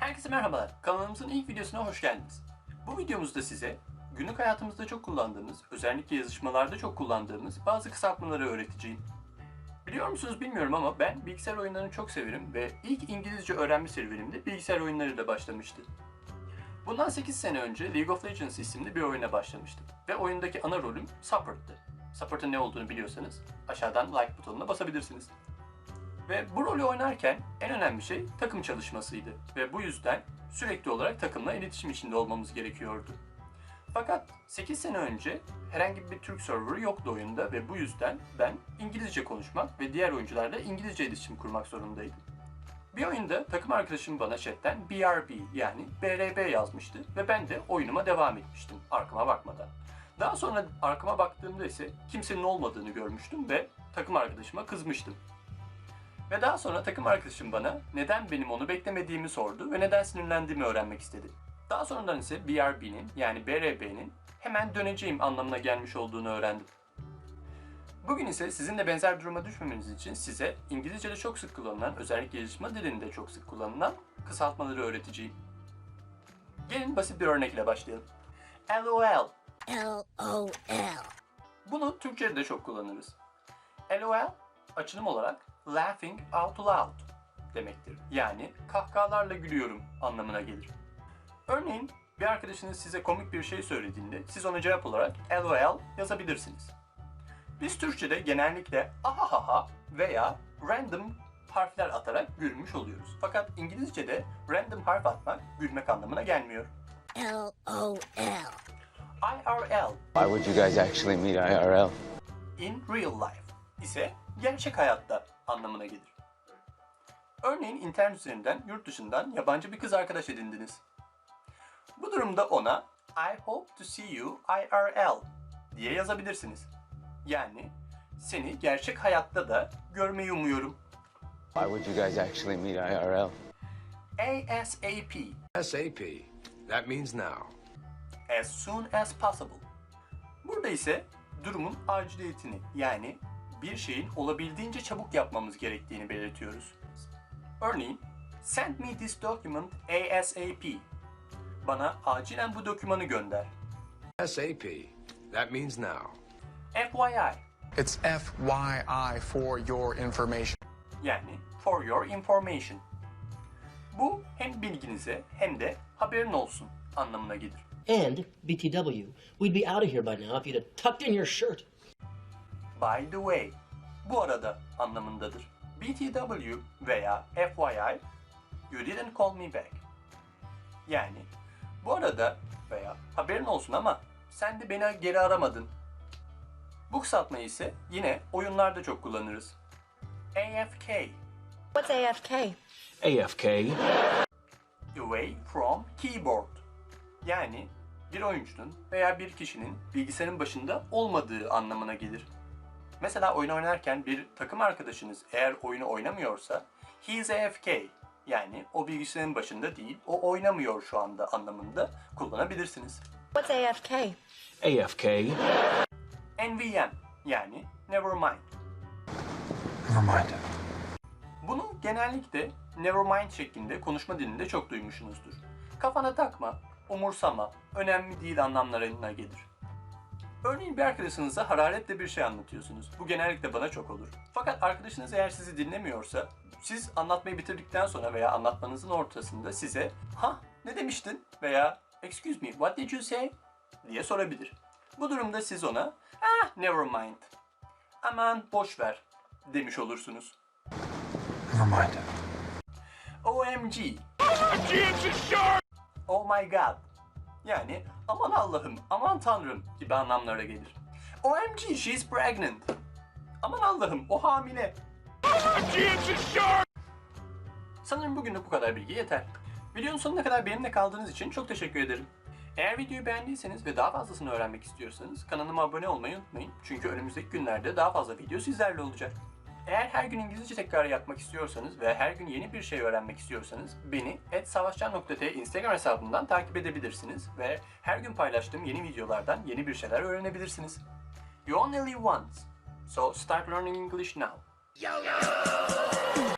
Herkese merhabalar. Kanalımızın ilk videosuna hoş geldiniz. Bu videomuzda size günlük hayatımızda çok kullandığımız, özellikle yazışmalarda çok kullandığımız bazı kısaltmaları öğreteceğim. Biliyor musunuz bilmiyorum ama ben bilgisayar oyunlarını çok severim ve ilk İngilizce öğrenme serüvenimde bilgisayar oyunlarıyla başlamıştı. Bundan 8 sene önce League of Legends isimli bir oyuna başlamıştım ve oyundaki ana rolüm Support'tı. Support'ın ne olduğunu biliyorsanız aşağıdan like butonuna basabilirsiniz. Ve bu rolü oynarken en önemli şey takım çalışmasıydı. Ve bu yüzden sürekli olarak takımla iletişim içinde olmamız gerekiyordu. Fakat 8 sene önce herhangi bir Türk serverı yoktu oyunda ve bu yüzden ben İngilizce konuşmak ve diğer oyuncularla İngilizce iletişim kurmak zorundaydım. Bir oyunda takım arkadaşım bana chatten BRB yani BRB yazmıştı ve ben de oyunuma devam etmiştim arkama bakmadan. Daha sonra arkama baktığımda ise kimsenin olmadığını görmüştüm ve takım arkadaşıma kızmıştım. Ve daha sonra takım arkadaşım bana neden benim onu beklemediğimi sordu ve neden sinirlendiğimi öğrenmek istedi. Daha sonradan ise BRB'nin yani BRB'nin hemen döneceğim anlamına gelmiş olduğunu öğrendim. Bugün ise sizinle benzer bir duruma düşmemeniz için size İngilizce'de çok sık kullanılan, özellikle yazışma dilinde çok sık kullanılan kısaltmaları öğreteceğim. Gelin basit bir örnekle başlayalım. LOL. L-O-L. Bunu Türkçe'de de çok kullanırız. LOL açılım olarak laughing out loud demektir. Yani kahkahalarla gülüyorum anlamına gelir. Örneğin bir arkadaşınız size komik bir şey söylediğinde siz ona cevap olarak LOL yazabilirsiniz. Biz Türkçe'de genellikle ahahaha veya random harfler atarak gülmüş oluyoruz. Fakat İngilizce'de random harf atmak gülmek anlamına gelmiyor. L-O-L. IRL Why would you guys actually meet IRL? in real life ise gerçek hayatta anlamına gelir. Örneğin internet üzerinden yurt dışından yabancı bir kız arkadaş edindiniz. Bu durumda ona I hope to see you IRL diye yazabilirsiniz. Yani seni gerçek hayatta da görmeyi umuyorum. Why would you guys actually meet IRL? ASAP SAP. That means now. as soon as possible. Burada ise durumun aciliyetini yani bir şeyin olabildiğince çabuk yapmamız gerektiğini belirtiyoruz. Örneğin, send me this document ASAP. Bana acilen bu dokümanı gönder. SAP. That means now. FYI It's FYI for your information. yani for your information. Bu hem bilginize hem de haberin olsun anlamına gelir. And BTW, we'd be out of here by now if you'd have tucked in your shirt. By the way, bu arada anlamındadır. BTW veya FYI, you didn't call me back. Yani bu arada veya haberin olsun ama sen de beni geri aramadın. Bu kısaltmayı ise yine oyunlarda çok kullanırız. AFK, What's AFK? AFK. away from keyboard. Yani bir oyuncunun veya bir kişinin bilgisayarın başında olmadığı anlamına gelir. Mesela oyun oynarken bir takım arkadaşınız eğer oyunu oynamıyorsa he is AFK yani o bilgisayarın başında değil, o oynamıyor şu anda anlamında kullanabilirsiniz. What's AFK? AFK. NVM yani never mind. Never mind. Bunu genellikle nevermind şeklinde konuşma dilinde çok duymuşsunuzdur. Kafana takma, umursama, önemli değil anlamlarına gelir. Örneğin bir arkadaşınıza hararetle bir şey anlatıyorsunuz. Bu genellikle bana çok olur. Fakat arkadaşınız eğer sizi dinlemiyorsa, siz anlatmayı bitirdikten sonra veya anlatmanızın ortasında size ha ne demiştin veya excuse me what did you say diye sorabilir. Bu durumda siz ona ah never mind aman boş ver demiş olursunuz. Never mind. OMG. Oh my god. Yani aman Allah'ım, aman Tanrım gibi anlamlara gelir. OMG, she's pregnant. Aman Allah'ım, o hamile. Sanırım bugünlük bu kadar bilgi yeter. Videonun sonuna kadar benimle kaldığınız için çok teşekkür ederim. Eğer videoyu beğendiyseniz ve daha fazlasını öğrenmek istiyorsanız kanalıma abone olmayı unutmayın. Çünkü önümüzdeki günlerde daha fazla video sizlerle olacak. Eğer her gün İngilizce tekrar yapmak istiyorsanız ve her gün yeni bir şey öğrenmek istiyorsanız beni @savaşcan.t Instagram hesabından takip edebilirsiniz ve her gün paylaştığım yeni videolardan yeni bir şeyler öğrenebilirsiniz. You only live once, so start learning English now.